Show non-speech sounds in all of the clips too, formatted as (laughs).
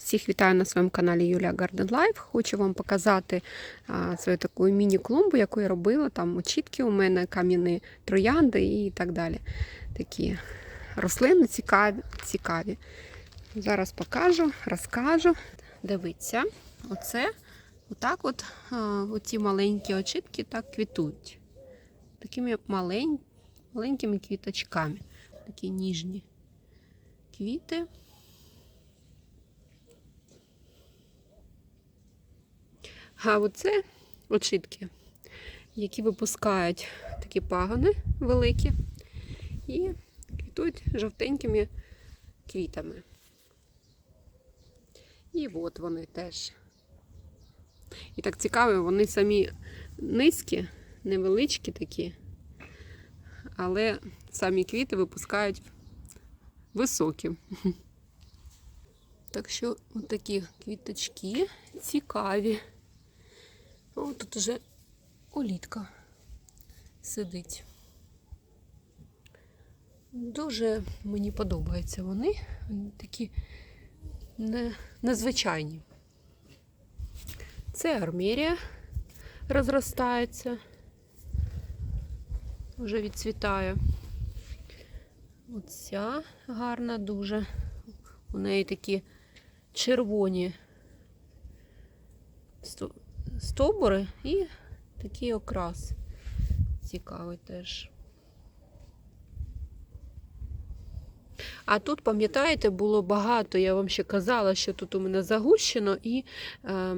Всіх вітаю на своєму каналі Юлія Garden Life. Хочу вам показати а, свою таку міні-клумбу, яку я робила. Там очітки у мене, кам'яні троянди і так далі. Такі рослини цікаві. цікаві. Зараз покажу, розкажу. Дивіться, оце отак от а, оці маленькі очітки так квітують. Такими малень, маленькими квіточками. Такі ніжні квіти. А оце очітки, які випускають такі пагони великі і квітують жовтенькими квітами. І от вони теж. І так цікаво, вони самі низькі, невеличкі такі, але самі квіти випускають високі. Так що такі квіточки цікаві. О, тут уже олітка сидить. Дуже мені подобаються вони. Вони такі не, незвичайні. Це армерія розростається, вже відцвітає. Оця гарна дуже. У неї такі червоні стовбури і такий окрас. Цікавий теж. А тут, пам'ятаєте, було багато, я вам ще казала, що тут у мене загущено, і е,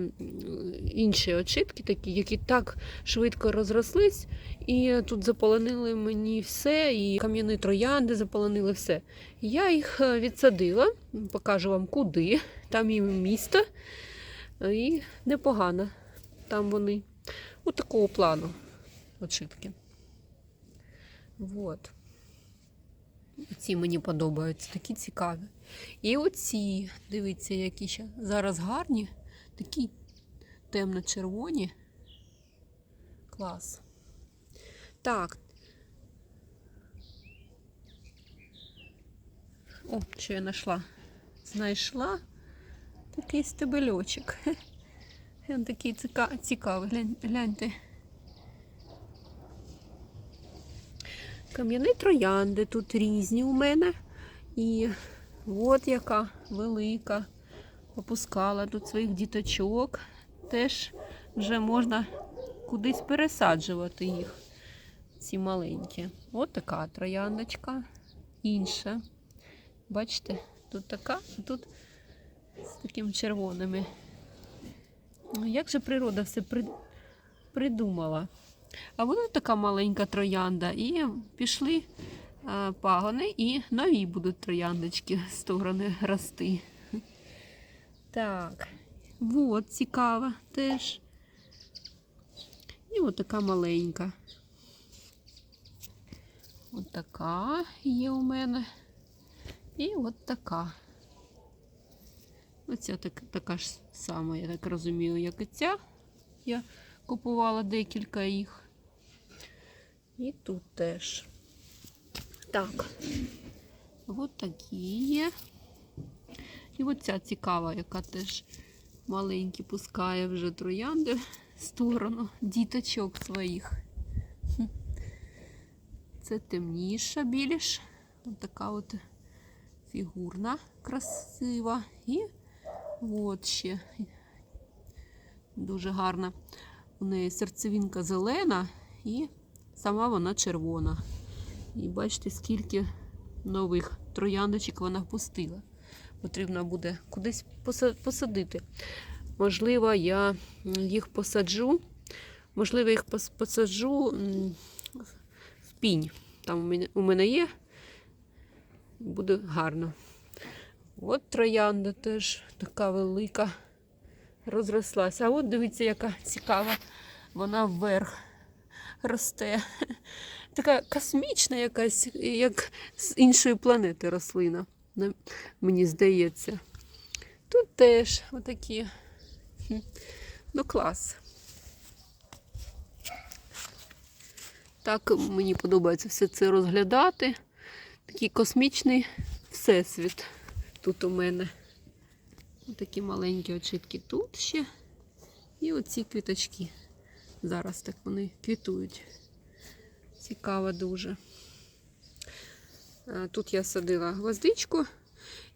інші очітки такі, які так швидко розрослись, і тут заполонили мені все, і кам'яні троянди заполонили все. Я їх е, відсадила, покажу вам куди. Там і місто, і непогано. Там вони у такого плану очітки. Вот. Ці мені подобаються, такі цікаві. І оці, дивіться, які ще зараз гарні, такі темно-червоні. Клас. Так. О, що я знайшла? Знайшла такий стебельочок. Він такий ціка- цікавий. Глянь- Гляньте. Кам'яні троянди тут різні у мене. І от яка велика. Опускала тут своїх діточок. Теж вже можна кудись пересаджувати їх. Ці маленькі. От така трояндочка. Інша. Бачите, тут така, тут з такими червоними. Як же природа все при... придумала? А вона така маленька троянда, і пішли а, пагони, і нові будуть трояндочки з сторони рости. Так, от цікава теж. І от така маленька. От така є у мене. І от така. Оця так, така ж сама, я так розумію, як і ця. Я купувала декілька їх. І тут теж. Так. От такі є. І оця цікава, яка теж маленькі пускає вже троянди в сторону діточок своїх. Це темніша більш. Така от фігурна, красива. І от ще дуже гарна. У неї серцевинка зелена і сама вона червона. І бачите, скільки нових трояндочок вона впустила. Потрібно буде кудись посадити. Можливо, я їх посаджу. Можливо, їх посаджу в пінь. Там у мене є. Буде гарно. От троянда теж така велика розрослася. А от дивіться, яка цікава. Вона вверх росте. (laughs) Така космічна якась, як з іншої планети рослина. Мені здається. Тут теж отакі. Ну, клас. Так мені подобається все це розглядати. Такий космічний всесвіт тут у мене. Такі маленькі очітки тут ще. І оці квіточки. Зараз так вони квітують. Цікаво дуже. Е, Тут я садила гвоздичку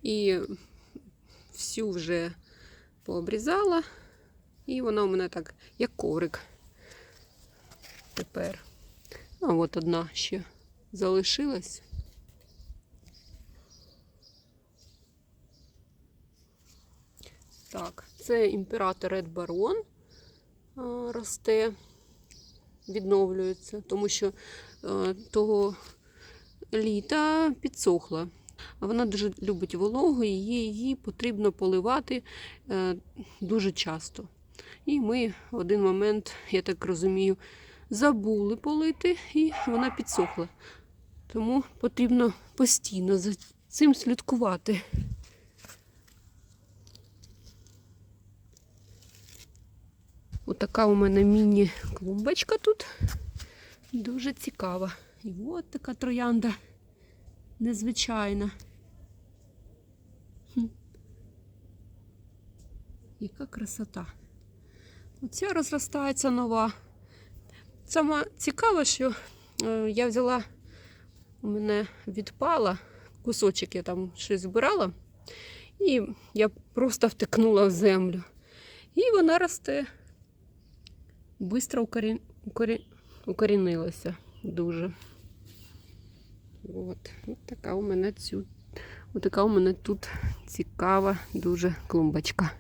і всю вже пообрізала. І вона у мене так, як коврик. Тепер. А от одна ще залишилась. Так, це імператор Ред Барон росте, відновлюється, тому що того літа підсохла. Вона дуже любить вологу, і її, її потрібно поливати е, дуже часто. І ми в один момент, я так розумію, забули полити, і вона підсохла. Тому потрібно постійно за цим слідкувати. Отака у мене міні-клумбочка тут. Дуже цікава. І от така троянда незвичайна. Яка красота. Оця розростається нова. Саме цікаве, що е, я взяла, у мене відпала, кусочок я там щось збирала, і я просто втикнула в землю. І вона росте. Бистро укорі... Укорі... укорінилася дуже. От. От така у мене цю. От така у мене тут цікава дуже клумбочка.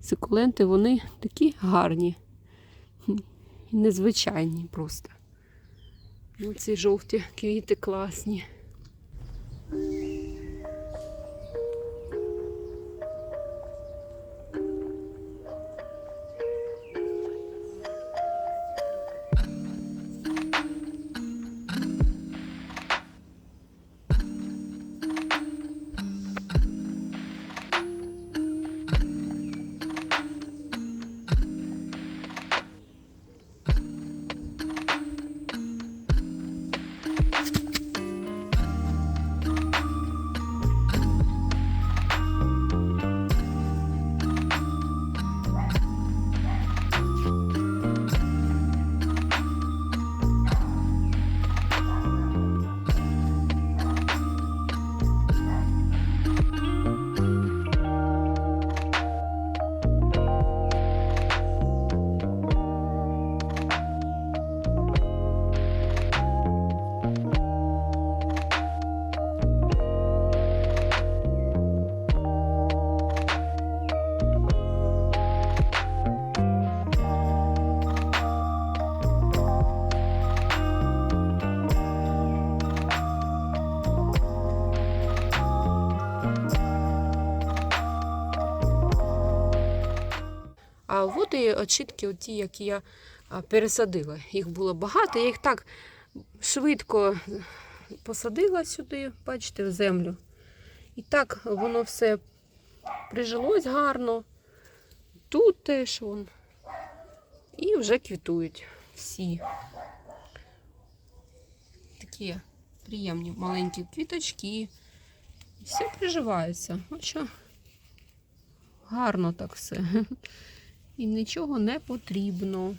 Сукуленти, вони такі гарні. Незвичайні просто. Ці жовті квіти класні. От очітки, оті, які я пересадила. Їх було багато, я їх так швидко посадила сюди, бачите, в землю. І так воно все прижилось гарно. Тут теж вон. І вже квітують всі. Такі приємні маленькі квіточки. Все приживається. Ось що гарно так все. І нічого не потрібно.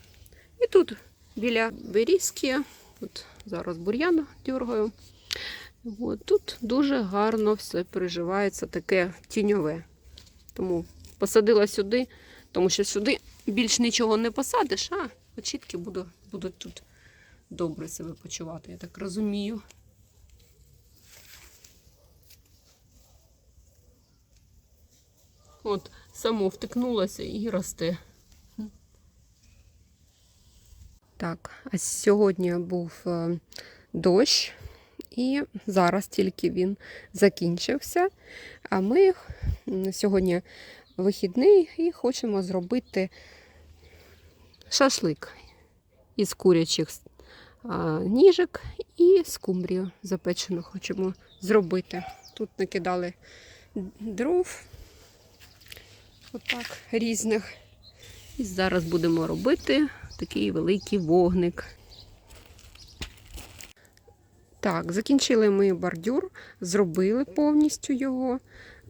І тут біля берізки, от зараз бур'ян дергаю. От, тут дуже гарно все переживається таке тіньове. Тому посадила сюди, тому що сюди більш нічого не посадиш, а очітки буду, будуть тут добре себе почувати, я так розумію. От, само втикнулося і росте. Так, а сьогодні був е, дощ, і зараз тільки він закінчився. А ми сьогодні вихідний і хочемо зробити шашлик із курячих ніжок і скумбрію запечену хочемо зробити. Тут накидали дров, отак, різних. І зараз будемо робити такий великий вогник. Так, закінчили ми бордюр, зробили повністю його.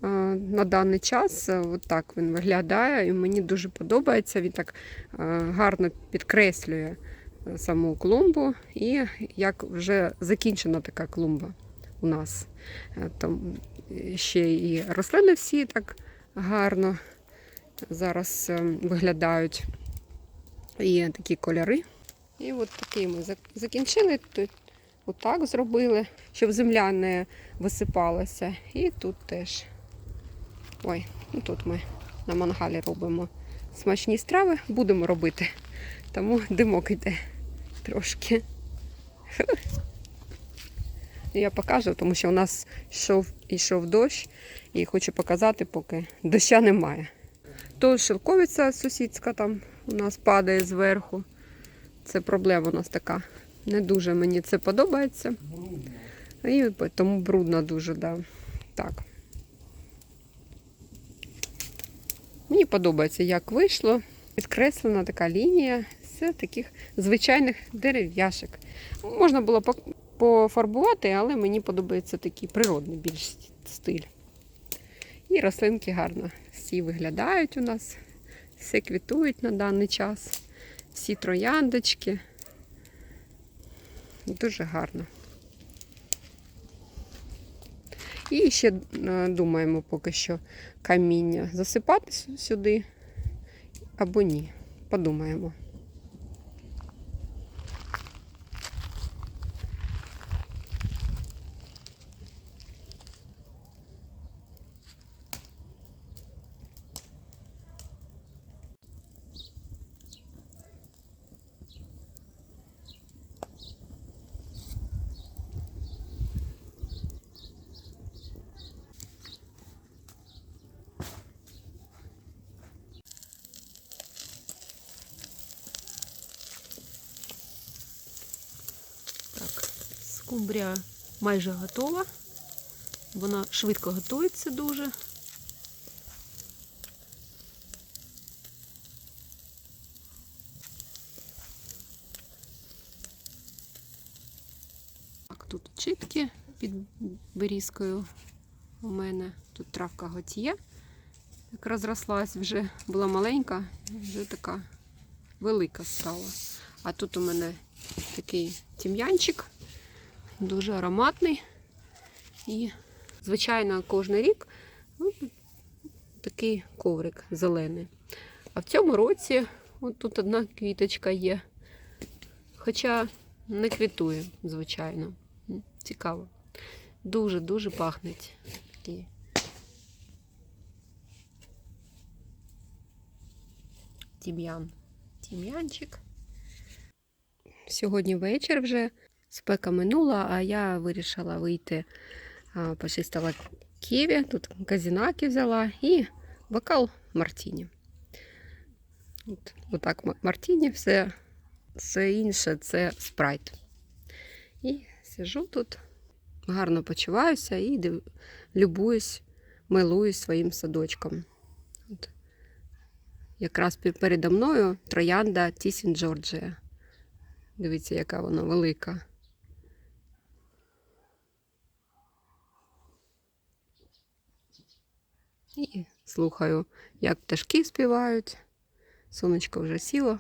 на даний час. Е, От так він виглядає, і мені дуже подобається. Він так е, гарно підкреслює е, саму клумбу, і як вже закінчена така клумба у нас. Там ще і рослини всі так гарно зараз е, виглядають. І такі кольори. І от такий ми закінчили. Тут отак зробили, щоб земля не висипалася. І тут теж. Ой, ну тут ми на мангалі робимо смачні страви, будемо робити. Тому димок йде трошки. Я покажу, тому що у нас йшов, йшов дощ, і хочу показати, поки доща немає. То шелковиця сусідська там у нас падає зверху. Це проблема у нас така. Не дуже мені це подобається. І тому брудно дуже, да. так. Мені подобається, як вийшло. Підкреслена така лінія з таких звичайних дерев'яшок. Можна було пофарбувати, але мені подобається такий природний більш стиль. І рослинки гарно всі виглядають у нас, все квітують на даний час, всі трояндочки. Дуже гарно. І ще е, думаємо поки що каміння засипати сюди або ні. Подумаємо. Скумбрія майже готова. Вона швидко готується дуже. Так, тут чітки під берізкою у мене. Тут травка готіє. Як розрослась, вже була маленька, вже така велика стала. А тут у мене такий тім'янчик, дуже ароматний. І, звичайно, кожен рік ну, такий коврик зелений. А в цьому році от тут одна квіточка є. Хоча не квітує, звичайно. Цікаво. Дуже-дуже пахнеть. Такий. Тім'ян. Тім'янчик. Сьогодні вечір вже спека минула, а я вирішила вийти, почистила ківі, тут казінаки взяла і бокал мартіні. От, отак мартіні, все, все інше це спрайт. І сижу тут, гарно почуваюся і див... любуюсь, милуюсь своїм садочком. От. Якраз передо мною троянда Тісін Джорджія. Дивіться, яка вона велика. І слухаю, як пташки співають. Сонечко вже сіло,